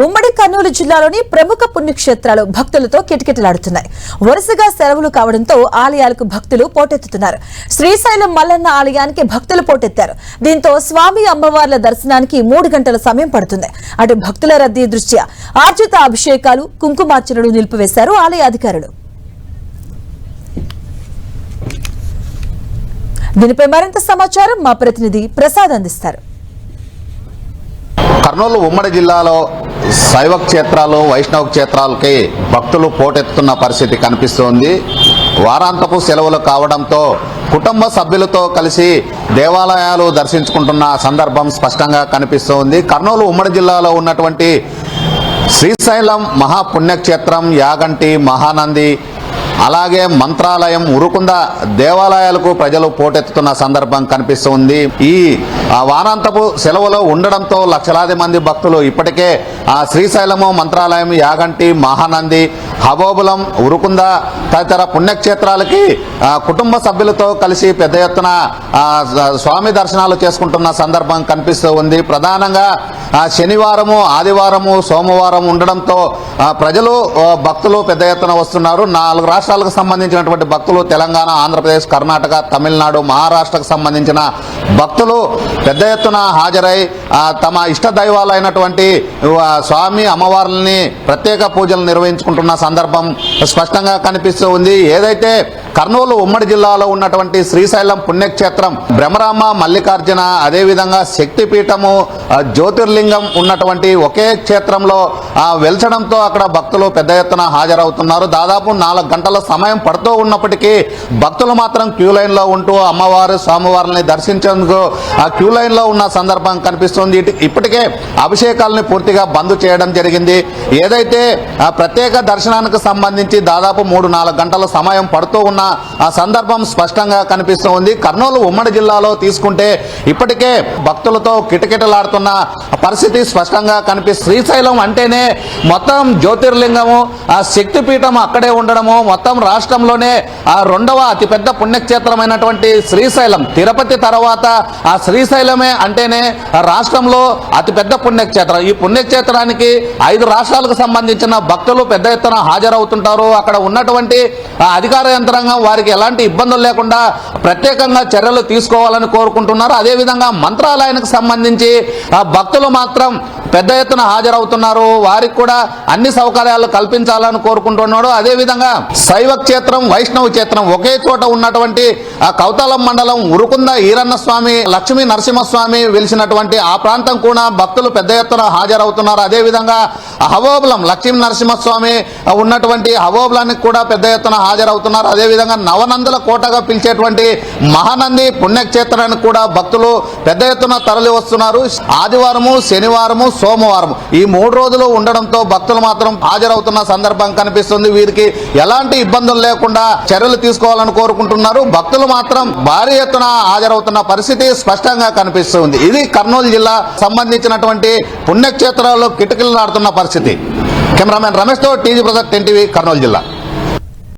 ఉమ్మడి కర్నూలు జిల్లాలోని ప్రముఖ పుణ్యక్షేత్రాలు భక్తులతో కిటకిటలాడుతున్నాయి. వరుసగా సెలవులు కావడంతో ఆలయాలకు భక్తులు పోటెత్తుతున్నారు. శ్రీశైలం మల్లన్న ఆలయానికి భక్తులు పోటెత్తారు. దీంతో స్వామి అమ్మవార్ల దర్శనానికి మూడు గంటల సమయం పడుతుంది. అటు భక్తుల రద్దీ దృష్ట్యా ఆర్జిత అభిషేకాలు కుంకుమార్చనలు నిలిపివేశారు ఆలయ అధికారులు. దీనిపై మరింత సమాచారం మా ప్రతినిధి ప్రసాద్ అందిస్తారు. కర్నూలు ఉమ్మడి జిల్లాలో శైవ క్షేత్రాలు వైష్ణవ క్షేత్రాలకి భక్తులు పోటెత్తుతున్న పరిస్థితి కనిపిస్తోంది. వారాంతపు సెలవులు కావడంతో కుటుంబ సభ్యులతో కలిసి దేవాలయాలు దర్శించుకుంటున్న సందర్భం స్పష్టంగా కనిపిస్తోంది. కర్నూలు ఉమ్మడి జిల్లాలో ఉన్నటువంటి శ్రీశైలం మహాపుణ్యక్షేత్రం యాగంటి మహానంది అలాగే మంత్రాలయం ఉరుకుంద దేవాలయాలకు ప్రజలు పోటెత్తుతున్న సందర్భం కనిపిస్తుంది. ఈ వారాంతపు సెలవులో ఉండడంతో లక్షలాది మంది భక్తులు ఇప్పటికే ఆ శ్రీశైలము మంత్రాలయం యాగంటి మహానంది హబోబులం ఉరుకుంద తదితర పుణ్యక్షేత్రాలకి కుటుంబ సభ్యులతో కలిసి పెద్ద ఎత్తున స్వామి దర్శనాలు చేసుకుంటున్న సందర్భం కనిపిస్తూ ఉంది. ప్రధానంగా శనివారము ఆదివారము సోమవారం ఉండడంతో ప్రజలు భక్తులు పెద్ద ఎత్తున వస్తున్నారు. నాలుగు రాష్ట్రాలకు సంబంధించినటువంటి భక్తులు తెలంగాణ ఆంధ్రప్రదేశ్ కర్ణాటక తమిళనాడు మహారాష్ట్రకు సంబంధించిన భక్తులు పెద్ద ఎత్తున హాజరై తమ ఇష్ట దైవాలైనటువంటి స్వామి అమ్మవార్లని ప్రత్యేక పూజలు నిర్వహించుకుంటున్న సందర్భం స్పష్టంగా కనిపిస్తూ ఉంది. ఏదైతే కర్నూలు ఉమ్మడి జిల్లాలో ఉన్నటువంటి శ్రీశైలం పుణ్యక్షేత్రం భ్రమరామ మల్లికార్జున అదేవిధంగా శక్తిపీఠము జ్యోతిర్లింగం ఉన్నటువంటి ఒకే క్షేత్రంలో ఆ, వెల్చడంతో అక్కడ భక్తులు పెద్ద ఎత్తున హాజరవుతున్నారు. దాదాపు నాలుగు గంటల సమయం పడుతూ ఉన్నప్పటికీ భక్తులు మాత్రం క్యూ లైన్లో ఉంటూ అమ్మవారు స్వామివారిని దర్శించేందుకు ఆ క్యూ లైన్లో ఉన్న సందర్భం కనిపిస్తుంది. ఇప్పటికే అభిషేకాలని పూర్తిగా బంద్ చేయడం జరిగింది. ఏదైతే ప్రత్యేక దర్శనానికి సంబంధించి దాదాపు మూడు నాలుగు గంటల సమయం పడుతూ ఉన్న ఆ సందర్భం స్పష్టంగా కనిపిస్తూ ఉంది కర్నూలు ఉమ్మడి జిల్లాలో తీసుకుంటే ఇప్పటికే భక్తులతో కిటకిటలాడుతున్న పరిస్థితి స్పష్టంగా కనిపిస్తుంది శ్రీశైలం అంటేనే మొత్తం జ్యోతిర్లింగము ఆ శక్తిపీఠం అక్కడే ఉండడము మొత్తం రాష్ట్రంలోనే ఆ రెండవ అతిపెద్ద పుణ్యక్షేత్రమైనటువంటి శ్రీశైలం. తిరుపతి తర్వాత ఆ శ్రీశైలమే అంటేనే రాష్ట్రంలో అతిపెద్ద పుణ్యక్షేత్రం. ఈ పుణ్యక్షేత్రానికి ఐదు రాష్ట్రాలకు సంబంధించిన భక్తులు పెద్ద ఎత్తున హాజరవుతుంటారు. అక్కడ ఉన్నటువంటి అధికార యంత్రాంగం వారికి ఎలాంటి ఇబ్బందులు లేకుండా ప్రత్యేకంగా చర్యలు తీసుకోవాలని కోరుకుంటున్నారు. అదేవిధంగా మంత్రాలయానికి సంబంధించి ఆ భక్తులు మాత్రం పెద్ద ఎత్తున హాజరవుతున్నారు. వారికి కూడా అన్ని సౌకర్యాలు కల్పించాలని కోరుకుంటున్నాడు. అదేవిధంగా శైవ క్షేత్రం వైష్ణవ క్షేత్రం ఒకే చోట ఉన్నటువంటి ఆ కౌతలం మండలం ఉరుకుంద ఈరన్న స్వామి లక్ష్మీ నరసింహస్వామి వెలిసినటువంటి ఆ ప్రాంతం కూడా భక్తులు పెద్ద ఎత్తున హాజరవుతున్నారు. అదేవిధంగా హవోబులం లక్ష్మీ నరసింహస్వామి ఉన్నటువంటి హవోబులానికి కూడా పెద్ద ఎత్తున హాజరవుతున్నారు. అదేవిధంగా నవనందుల కోటగా పిలిచేటువంటి మహానంది పుణ్యక్షేత్రానికి కూడా భక్తులు పెద్ద ఎత్తున తరలి వస్తున్నారు ఆదివారము శనివారము సోమవారం. ఈ మూడు రోజులు ఉండడంతో భక్తులు మాత్రం హాజరవుతున్న సందర్భం కనిపిస్తుంది. వీరికి ఎలాంటి ఇబ్బందులు లేకుండా చర్యలు తీసుకోవాలని కోరుకుంటున్నారు. భక్తులు మాత్రం భారీ ఎత్తున హాజరవుతున్న పరిస్థితి స్పష్టంగా కనిపిస్తుంది. ఇది కర్నూలు జిల్లా సంబంధించినటువంటి పుణ్యక్షేత్రాల్లో కిటకిలు నాడుతున్న పరిస్థితి. కెమెరామెన్ రమేష్తో టీజీ ప్రసాద్ టెన్ కర్నూలు జిల్లా.